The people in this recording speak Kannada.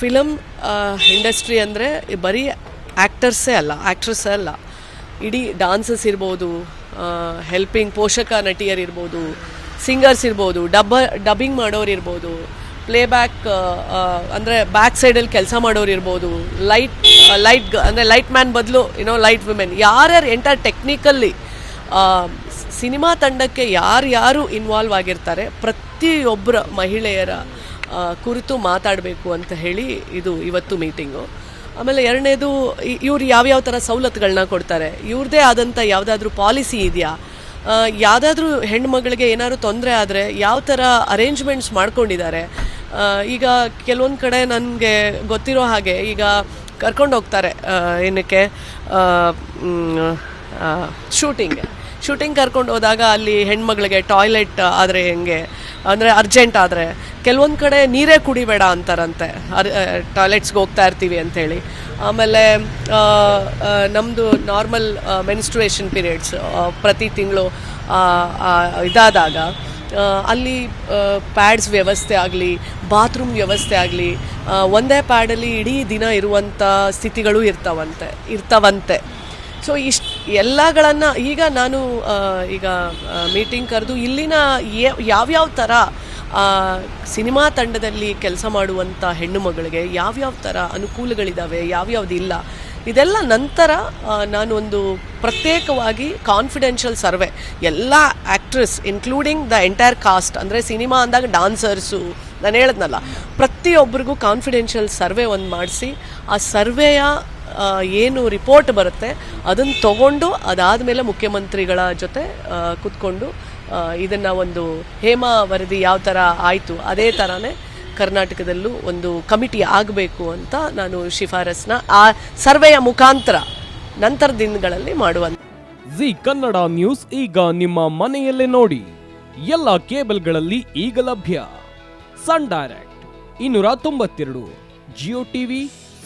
ಫಿಲಮ್ ಇಂಡಸ್ಟ್ರಿ ಅಂದರೆ ಬರೀ ಆ್ಯಕ್ಟರ್ಸೇ ಅಲ್ಲ ಆ್ಯಕ್ಟ್ರಸ್ಸೇ ಅಲ್ಲ. ಇಡೀ ಡಾನ್ಸಸ್ ಇರ್ಬೋದು ಹೆಲ್ಪಿಂಗ್ ಪೋಷಕ ನಟಿಯರಿರ್ಬೋದು ಸಿಂಗರ್ಸ್ ಇರ್ಬೋದು ಡಬ್ಬ ಡಬ್ಬಿಂಗ್ ಮಾಡೋರು ಇರ್ಬೋದು ಪ್ಲೇಬ್ಯಾಕ್ ಅಂದರೆ ಬ್ಯಾಕ್ ಸೈಡಲ್ಲಿ ಕೆಲಸ ಮಾಡೋರು ಇರ್ಬೋದು ಲೈಟ್ ಲೈಟ್ ಅಂದರೆ ಲೈಟ್ ಮ್ಯಾನ್ ಬದಲು ಏನೋ ಲೈಟ್ ವುಮೆನ್ ಯಾರ್ಯಾರು ಎಂಟರ್ ಟೆಕ್ನಿಕಲ್ಲಿ ಸಿನಿಮಾ ತಂಡಕ್ಕೆ ಯಾರ್ಯಾರು ಇನ್ವಾಲ್ವ್ ಆಗಿರ್ತಾರೆ ಪ್ರತಿಯೊಬ್ಬರ ಮಹಿಳೆಯರ ಕುರಿತು ಮಾತಾಡಬೇಕು ಅಂತ ಹೇಳಿ ಇದು ಇವತ್ತು ಮೀಟಿಂಗು. ಆಮೇಲೆ ಎರಡನೇದು ಇವ್ರು ಯಾವ್ಯಾವ ಥರ ಸವಲತ್ತುಗಳನ್ನ ಕೊಡ್ತಾರೆ? ಇವ್ರದ್ದೇ ಆದಂಥ ಯಾವುದಾದ್ರೂ ಪಾಲಿಸಿ ಇದೆಯಾ? ಯಾವುದಾದ್ರೂ ಹೆಣ್ಮಗಳಿಗೆ ಏನಾದ್ರು ತೊಂದರೆ ಆದರೆ ಯಾವ ಥರ ಅರೇಂಜ್ಮೆಂಟ್ಸ್ ಮಾಡ್ಕೊಂಡಿದ್ದಾರೆ? ಈಗ ಕೆಲವೊಂದು ಕಡೆ ನನಗೆ ಗೊತ್ತಿರೋ ಹಾಗೆ ಈಗ ಕರ್ಕೊಂಡು ಹೋಗ್ತಾರೆ ಏನಕ್ಕೆ? ಶೂಟಿಂಗ್. ಶೂಟಿಂಗ್ ಕರ್ಕೊಂಡು ಹೋದಾಗ ಅಲ್ಲಿ ಹೆಣ್ಮಗಳಿಗೆ ಟಾಯ್ಲೆಟ್ ಆದರೆ ಹೆಂಗೆ? ಅಂದರೆ ಅರ್ಜೆಂಟ್ ಆದರೆ. ಕೆಲವೊಂದು ಕಡೆ ನೀರೇ ಕುಡಿಬೇಡ ಅಂತಾರಂತೆ. ಅರ್ ಟಾಯ್ಲೆಟ್ಸ್ಗೆ ಹೋಗ್ತಾ ಇರ್ತೀವಿ ಅಂಥೇಳಿ. ಆಮೇಲೆ ನಮ್ಮದು ನಾರ್ಮಲ್ ಮೆನ್ಸ್ಟ್ರುಯೇಷನ್ ಪೀರಿಯಡ್ಸ್ ಪ್ರತಿ ತಿಂಗಳು ಇದಾದಾಗ ಅಲ್ಲಿ ಪ್ಯಾಡ್ಸ್ ವ್ಯವಸ್ಥೆ ಆಗಲಿ ಬಾತ್ರೂಮ್ ವ್ಯವಸ್ಥೆ ಆಗಲಿ ಒಂದೇ ಪ್ಯಾಡಲ್ಲಿ ಇಡೀ ದಿನ ಇರುವಂಥ ಸ್ಥಿತಿಗಳು ಇರ್ತಾವಂತೆ ಇರ್ತಾವಂತೆ. ಸೊ ಇಷ್ಟು ಎಲ್ಲಗಳನ್ನು ಈಗ ನಾನು ಈಗ ಮೀಟಿಂಗ್ ಕರೆದು ಇಲ್ಲಿನ ಯಾವ್ಯಾವ ಥರ ಸಿನಿಮಾ ತಂಡದಲ್ಲಿ ಕೆಲಸ ಮಾಡುವಂಥ ಹೆಣ್ಣು ಮಗಳಿಗೆ ಯಾವ್ಯಾವ ಥರ ಅನುಕೂಲಗಳಿದ್ದಾವೆ ಯಾವ್ಯಾವುದಿಲ್ಲ ಇದೆಲ್ಲ ನಂತರ ನಾನು ಒಂದು ಪ್ರತ್ಯೇಕವಾಗಿ ಕಾನ್ಫಿಡೆನ್ಷಿಯಲ್ ಸರ್ವೆ. ಎಲ್ಲ actress including the entire cast ಅಂದರೆ ಸಿನಿಮಾ ಅಂದಾಗ ಡಾನ್ಸರ್ಸು ನಾನು ಹೇಳಿದ್ನಲ್ಲ ಪ್ರತಿಯೊಬ್ಬರಿಗೂ ಕಾನ್ಫಿಡೆನ್ಷಿಯಲ್ ಸರ್ವೆ ಒಂದು ಮಾಡಿಸಿ, ಆ ಸರ್ವೆಯ ಏನು ರಿಪೋರ್ಟ್ ಬರುತ್ತೆ ಅದನ್ನು ತಗೊಂಡು ಅದಾದಮೇಲೆ ಮುಖ್ಯಮಂತ್ರಿಗಳ ಜೊತೆ ಕೂತ್ಕೊಂಡು ಇದನ್ನು ಒಂದು ಹೇಮಾ ವರದಿ ಯಾವ ಥರ ಆಯಿತು, ಅದೇ ಥರನೇ ಕರ್ನಾಟಕದಲ್ಲೂ ಒಂದು ಕಮಿಟಿ ಆಗಬೇಕು ಅಂತ ನಾನು ಶಿಫಾರಸ್ನ ಆ ಸರ್ವೆಯ ಮುಖಾಂತರ ನಂತರ ದಿನಗಳಲ್ಲಿ ಮಾಡುವಂತ ಜಿ ಕನ್ನಡ ನ್ಯೂಸ್ ಈಗ ನಿಮ್ಮ ಮನೆಯಲ್ಲೇ ನೋಡಿ. ಎಲ್ಲ ಕೇಬಲ್ಗಳಲ್ಲಿ ಈಗ ಲಭ್ಯ. ಸನ್ ಡೈರೆಕ್ಟ್, ಇನ್ನೂರ ತೊಂಬತ್ತೆರಡು, ಜಿಯೋ ಟಿವಿ